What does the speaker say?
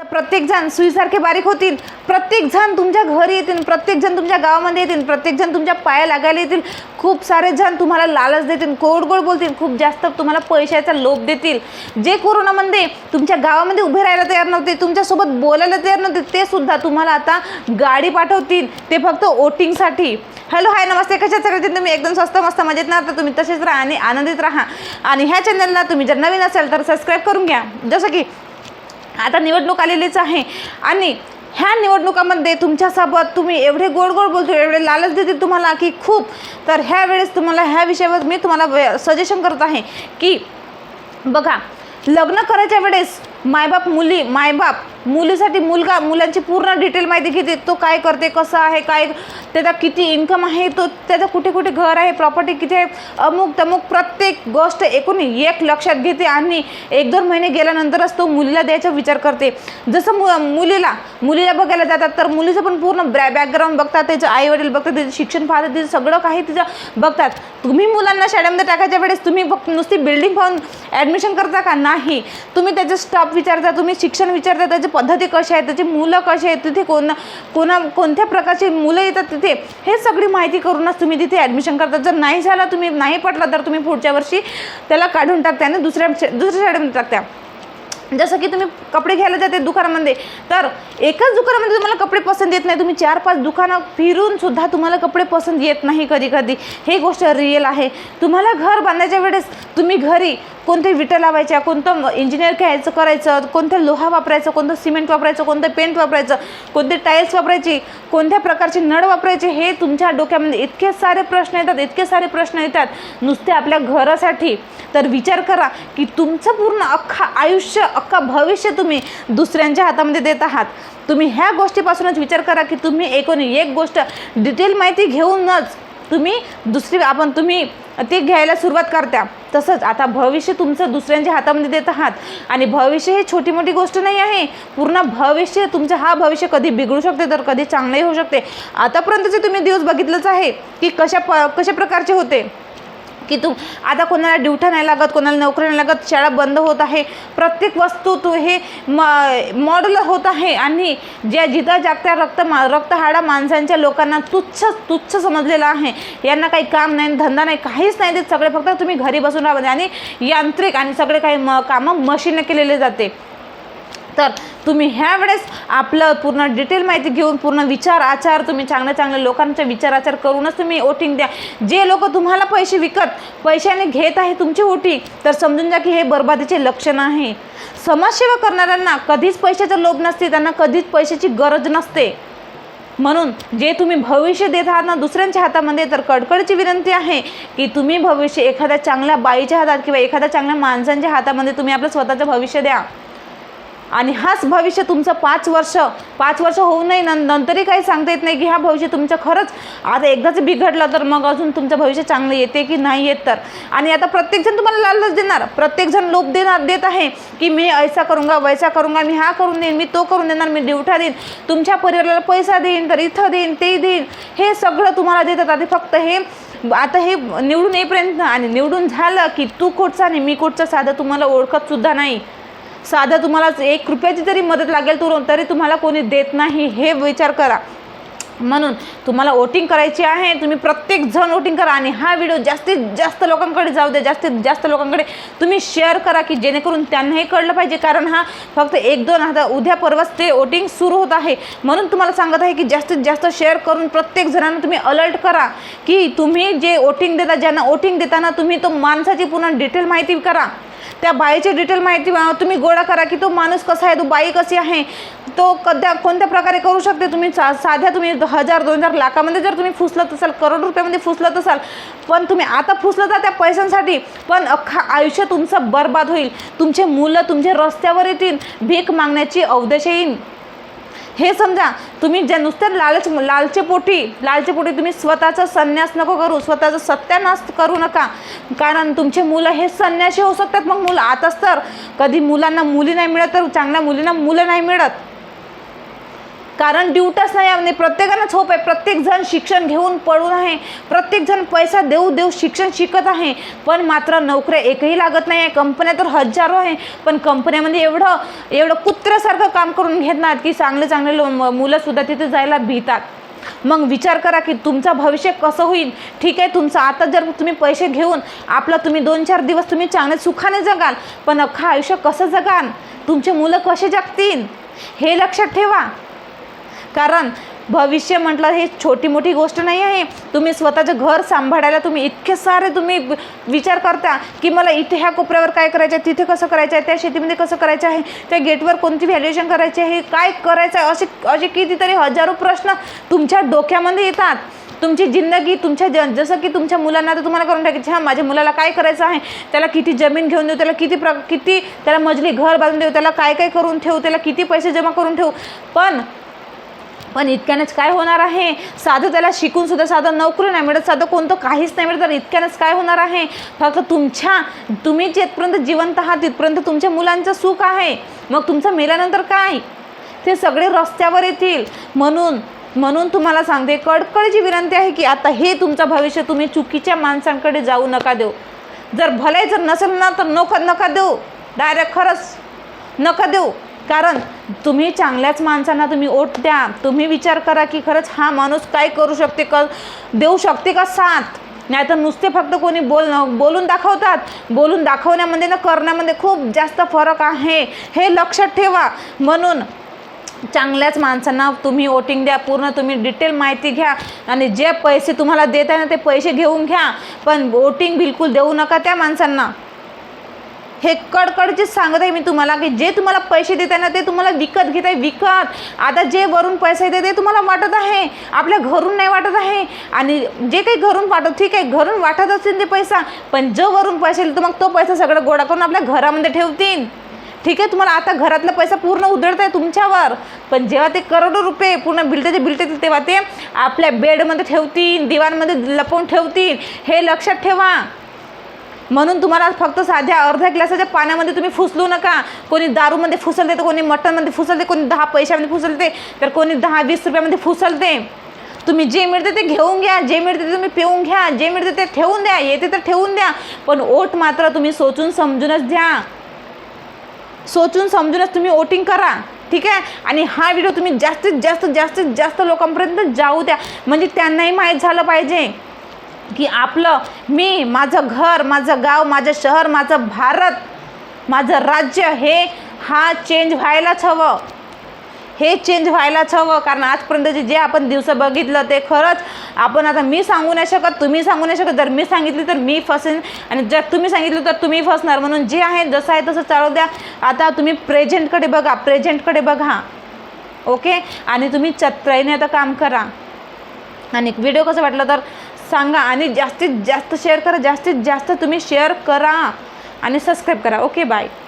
प्रत्येक जण सुईसारखे बारीक होतील. प्रत्येक जण तुमच्या घरी येतील प्रत्येक जण तुमच्या गावामध्ये येतील प्रत्येक जण तुमच्या पाया लागायला येतील. खूप सारे जण तुम्हाला लालच देतील गोड गोड बोलतील खूप जास्त तुम्हाला पैशाचा लोभ देतील. जे कोरोनामध्ये तुमच्या गावामध्ये उभे राहायला तयार नव्हते तुमच्यासोबत बोलायला तयार नव्हते ते सुद्धा तुम्हाला आता गाडी पाठवतील. ते फक्त वोटिंगसाठी. हॅलो हाय नमस्ते. कशा चालते तुम्ही एकदम स्वस्त मस्त मजेत ना? तर तुम्ही तसेच राहा आणि आनंदित राहा. आणि ह्या चॅनलला तुम्ही जर नवीन असाल तर सबस्क्राईब करून घ्या. जसं की आता निवडणूक आलेलीच आहे. आणि ह्या निवडणुकामध्ये तुमच्यासोबत तुम्ही एवढे गोड गोड बोलतो एवढे लालच देतील तुम्हाला की खूप. तर ह्या वेळेस तुम्हाला ह्या विषयावर मी तुम्हाला सजेशन करत आहे की बघा लग्न करायच्या वेळेस मायबाप मुली मायबाप मुलीसाठी मुलगा मुलांची पूर्ण डिटेल माहिती घेते. तो काय करते कसं आहे काय त्याचा किती इन्कम आहे तो त्याचं कुठे कुठे घर आहे प्रॉपर्टी किती आहे अमुक तमुक प्रत्येक गोष्ट एकूण एक लक्षात घेते आणि एक दोन महिने गेल्यानंतरच तो मुलीला द्यायचा विचार करते. जसं मु मुलीला मुलीला बघायला जातात तर मुलीचं पण पूर्ण ब्रॅ बॅकग्राऊंड बघतात त्याचे आई वडील बघतात त्याचं शिक्षण पाहतात तिचं सगळं काही तिचं बघतात. तुम्ही मुलांना शाळेमध्ये टाकायच्या वेळेस तुम्ही फक्त नुसती बिल्डिंग पाहून ॲडमिशन करता का? नाही. तुम्ही त्याचं स्टॉप विचारता तुम्ही शिक्षण विचारता त्याचे पद्धती कशा आहेत त्याची मुलं कशी आहेत तिथे कोण कोणा कोणत्या प्रकारची मुलं येतात तिथे हे सगळी माहिती करूनच तुम्ही तिथे ॲडमिशन करता. जर नाही झालं तुम्ही नाही पटला तर तुम्ही पुढच्या वर्षी त्याला काढून टाकता आणि दुसऱ्या दुसऱ्या शाळेमध्ये टाकता. जसं की तुम्ही कपडे घ्यायला जाते दुकानामध्ये तर एकाच दुकानामध्ये तुम्हाला कपडे पसंत येत नाही. तुम्ही चार पाच दुकानं फिरून सुद्धा तुम्हाला कपडे पसंत येत नाही कधी कधी. हे गोष्ट रिअल आहे. तुम्हाला घर बांधायच्या वेळेस तुम्ही घरी कोणते विटा लावायच्या कोणतं इंजिनियर घ्यायचं करायचं कोणतं लोहा वापरायचं कोणतं सिमेंट वापरायचं कोणतं पेंट वापरायचं कोणते टाईल्स वापरायची कोणत्या प्रकारचे नळ वापरायचे हे तुमच्या डोक्यामध्ये इतके सारे प्रश्न येतात इतके सारे प्रश्न येतात. नुसते आपल्या घरासाठी तर विचार करा की तुमचं पूर्ण अख्खा आयुष्य अख्खा भविष्य तुम्ही दुसऱ्यांच्या हातामध्ये देत आहात. तुम्ही ह्या गोष्टीपासूनच विचार करा की तुम्ही एकूण एक गोष्ट डिटेल माहिती घेऊनच तुम्ही दुसरी आपण तुम्ही ते घ्यायला सुरुवात करता. तसंच आता भविष्य तुमचं दुसऱ्यांच्या हातामध्ये देत आहात. आणि भविष्य ही छोटी मोठी गोष्ट नाही आहे. पूर्ण भविष्य तुमचं हा भविष्य कधी बिघडू शकते तर कधी चांगलंही होऊ शकते. आतापर्यंतचे तुम्ही दिवस बघितलंच आहे की कशा प कशा प्रकारचे होते? की तू आता कोणाला ड्युटा नाही लागत कोणाला नोकरी नाही लागत शाळा बंद होत आहे. प्रत्येक वस्तू तू हे म मॉडल होत आहे आणि ज्या जिथं जागत्या रक्त मा रक्तहाडा माणसांच्या लोकांना तुच्छ तुच्छ समजलेलं आहे. यांना काही काम नाही धंदा नाही काहीच नाही ते सगळे फक्त तुम्ही घरी बसून राहा. आणि यांत्रिक आणि सगळे काही म कामं मशीनं केलेले जाते. तर तुम्ही ह्या वेळेस आपलं पूर्ण डिटेल माहिती घेऊन पूर्ण विचार आचार तुम्ही चांगल्या चांगल्या लोकांचा विचार आचार करूनच तुम्ही वोटिंग द्या. जे लोक तुम्हाला पैसे विकत पैशाने घेत आहे तुमची वोटिंग तर समजून जा की हे बर्बादीचे लक्षण आहे. समाजसेवा करणाऱ्यांना कधीच पैशाचा लोभ नसते त्यांना कधीच पैशाची गरज नसते. म्हणून जे तुम्ही भविष्य देत आहात ना दुसऱ्यांच्या हातामध्ये तर कडकडची विनंती आहे की तुम्ही भविष्य एखाद्या चांगल्या बाईच्या हातात किंवा एखाद्या चांगल्या माणसांच्या हातामध्ये तुम्ही आपलं स्वतःचं भविष्य द्या. आणि हाच भविष्य तुमचं पाच वर्ष पाच वर्ष होऊ नये नं नंतरही काही सांगता येत नाही की हा भविष्य तुमचं खरंच आता एकदाच बिघडलं तर मग अजून तुमचं भविष्य चांगलं येते की नाही येत तर. आणि आता प्रत्येकजण तुम्हाला लालच देणार. प्रत्येकजण लोभ देणार देत आहे की मी ऐसा करूंगा वैसा करूंगा मी हा करून देईन मी तो करून देणार मी ड्युटा देईन तुमच्या परिवाराला पैसा देईन तर इथं देईन ते देईन. हे सगळं तुम्हाला देतात. आधी फक्त हे आता हे निवडून येईपर्यंत आणि निवडून झालं की तू कुठचा आणि मी कुठचा साधं तुम्हाला ओळखतसुद्धा नाही. साधं तुम्हाला एक रुपयाची जरी मदत लागेल तर तरी तुम्हाला कोणी देत नाही हे विचार करा. म्हणून तुम्हाला वोटिंग करायची आहे तुम्ही प्रत्येक जण वोटिंग करा आणि हा व्हिडिओ जास्तीत जास्त लोकांकडे जाऊ द्या जास्तीत जास्त लोकांकडे तुम्ही शेअर करा की जेणेकरून त्यांनाही कळलं पाहिजे. कारण हा फक्त एक दोन आता उद्या परवाच ते वोटिंग सुरू होत आहे. म्हणून तुम्हाला सांगत आहे की जास्तीत जास्त शेअर करून प्रत्येक जणांना तुम्ही अलर्ट करा की तुम्ही जे वोटिंग देता ज्यांना वोटिंग देताना तुम्ही तो माणसाची पूर्ण डिटेल माहिती करा. त्या बाईची डिटेल माहिती तुम्ही गोळा करा की तो माणूस कसा आहे तो बाई कशी आहे? तो कद्या कोणत्या प्रकारे करू शकते तुम्ही? सा साध्या तुम्ही हजार दोन हजार लाखामध्ये जर तुम्ही फुसलत असाल करोड रुपयामध्ये फुसलत असाल पण तुम्ही आता फुसलत त्या पैशांसाठी पण अख्खा आयुष्य तुमचं बर्बाद होईल. तुमचे मुलं तुमचे रस्त्यावर येतील. भीक मागण्याची अवदश येईल हे समजा तुम्ही ज्या नुसत्या लालच लालचे पोटी लालचे पोटी तुम्ही स्वतःचा संन्यास नको करू स्वतःचा सत्यानाश करू नका. कारण तुमचे मुलं हे संन्याशी होऊ शकतात. मग मुलं आताच तर कधी मुलांना मुली नाही मिळत तर चांगल्या मुलींना मुलं नाही मिळत. कारण ड्यूटच नाही आणि प्रत्येकानंच होप आहे. प्रत्येकजण शिक्षण घेऊन पडून आहे. प्रत्येकजण पैसा देऊ देऊ शिक्षण शिकत आहे. पण मात्र नोकऱ्या एकही लागत नाही आहे. कंपन्या तर हजारो आहे. पण कंपन्यामध्ये एवढं एवढं कुत्र्यासारखं काम करून घेतात की चांगले चांगले लो मुलंसुद्धा तिथे जायला भीतात. मग विचार करा की तुमचं भविष्य कसं होईल? ठीक आहे तुमचं आता जर तुम्ही पैसे घेऊन आपलं तुम्ही दोन चार दिवस तुम्ही चांगले सुखाने जगाल. पण अख्खं आयुष्य कसं जगाल? तुमचे मुलं कसे जगतील? हे लक्षात ठेवा. कारण भविष्य म्हटलं हे छोटी मोठी गोष्ट नाही आहे. तुम्ही स्वतःचं घर सांभाळायला तुम्ही इतके सारे तुम्ही विचार करता की मला इथे ह्या कोपऱ्यावर काय करायचं आहे तिथे कसं करायचं आहे त्या शेतीमध्ये कसं करायचं आहे त्या गेटवर कोणती व्हॅल्युएशन करायची आहे काय करायचं आहे असे असे कितीतरी हजारो प्रश्न तुमच्या डोक्यामध्ये येतात. तुमची जिंदगी तुमच्या ज जसं की तुमच्या मुलांना तर तुम्हाला करून टाकायची हां माझ्या मुलाला काय करायचं आहे? त्याला किती जमीन घेऊन देऊ त्याला किती प्र किती त्याला मजली घर बांधून देऊ त्याला काय काय करून ठेवू त्याला किती पैसे जमा करून ठेवू? पण पण इतक्यानेच काय होणार आहे? साधं त्याला शिकून सुद्धा साधं नोकरी नाही मिळत साधं कोणतं काहीच नाही मिळत तर इतक्यानेच काय होणार आहे? फक्त तुमच्या तुम्ही जिथपर्यंत जिवंत आहात तिथपर्यंत तुमच्या मुलांचं सुख आहे. मग तुमचं मेल्यानंतर काय? ते सगळे रस्त्यावर येतील. म्हणून म्हणून तुम्हाला सांगते कडकडची विनंती आहे की आता हे तुमचं भविष्य तुम्ही चुकीच्या माणसांकडे जाऊ नका देऊ. जर भले जर नसेल ना तर नका नका देऊ. डायरेक्ट खरंच नका देऊ. कारण तुम्ही चांगल्याच माणसांना तुम्ही ओट द्या. तुम्ही विचार करा की खरंच हा माणूस काय करू शकते का देऊ शकते का साथ? नाही तर नुसते फक्त कोणी बोल बोलून दाखवतात. बोलून दाखवण्यामध्ये ना करण्यामध्ये खूप जास्त फरक आहे. हे लक्षात ठेवा. म्हणून चांगल्याच माणसांना तुम्ही वोटिंग द्या. पूर्ण तुम्ही डिटेल माहिती घ्या. आणि जे पैसे तुम्हाला देत आहे ना ते पैसे घेऊन घ्या. पण वोटिंग बिलकुल देऊ नका त्या माणसांना. हे कडकडचेच सांगत आहे मी तुम्हाला की जे तुम्हाला पैसे देत आहे ना ते तुम्हाला विकत घेत आहे विकत. आता जे वरून पैसे येते ते तुम्हाला वाटत आहे. आपल्या घरून नाही वाटत आहे. आणि जे काही घरून वाटत ठीक आहे घरून वाटत असतील ते पैसा पण जो वरून पैसे येईल तर मग तो पैसा सगळं गोळा करून आपल्या घरामध्ये ठेवतील. ठीक आहे तुम्हाला आता घरातला पैसा पूर्ण उधळत आहे तुमच्यावर. पण जेव्हा ते करोडो रुपये पूर्ण बिलटेचे बिलटेतील तेव्हा ते आपल्या बेडमध्ये ठेवतील दिवाणमध्ये लपवून ठेवतील. हे लक्षात ठेवा. म्हणून तुम्हाला फक्त साध्या अर्ध्या ग्लासाच्या पाण्यामध्ये तुम्ही फुसलू नका. कोणी दारूमध्ये फुसलते तर कोणी मटनमध्ये फुसलते कोणी दहा पैशामध्ये फुसलते तर कोणी दहा वीस रुपयामध्ये फुसलते. तुम्ही जे मिळते ते घेऊन घ्या जे मिळते ते तुम्ही पिऊन घ्या जे मिळते ते ठेवून द्या येते तर ठेवून द्या पण ओट मात्र तुम्ही सोचून समजूनच द्या सोचून समजूनच तुम्ही वोटिंग करा ठीक आहे? आणि हा व्हिडिओ तुम्ही जास्तीत जास्त जास्तीत जास्त लोकांपर्यंत जाऊ द्या. म्हणजे त्यांनाही माहीत झालं पाहिजे. की आपलं मी माझं घर माझं गाव माझं शहर माझं भारत माझं राज्य हे हा चेंज व्हायलाच हवं. हे चेंज व्हायलाच हवं. कारण आजपर्यंतचे जे आपण दिवस बघितलं ते खरंच आपण आता मी सांगू नाही शकत तुम्ही सांगू नाही शकत. जर मी सांगितली तर मी फसेन आणि जर तुम्ही सांगितलं तर तुम्ही फसणार. म्हणून जे आहे जसं आहे तसं चालू द्या. आता तुम्ही प्रेझेंटकडे बघा प्रेझेंटकडे बघा. ओके आणि तुम्ही चत्राईने आता काम करा. आणि व्हिडिओ कसं वाटलं तर सांगा आणि जास्तीत जास्त शेअर करा. जास्तीत जास्त तुम्ही शेअर करा आणि सबस्क्राईब करा. Okay bye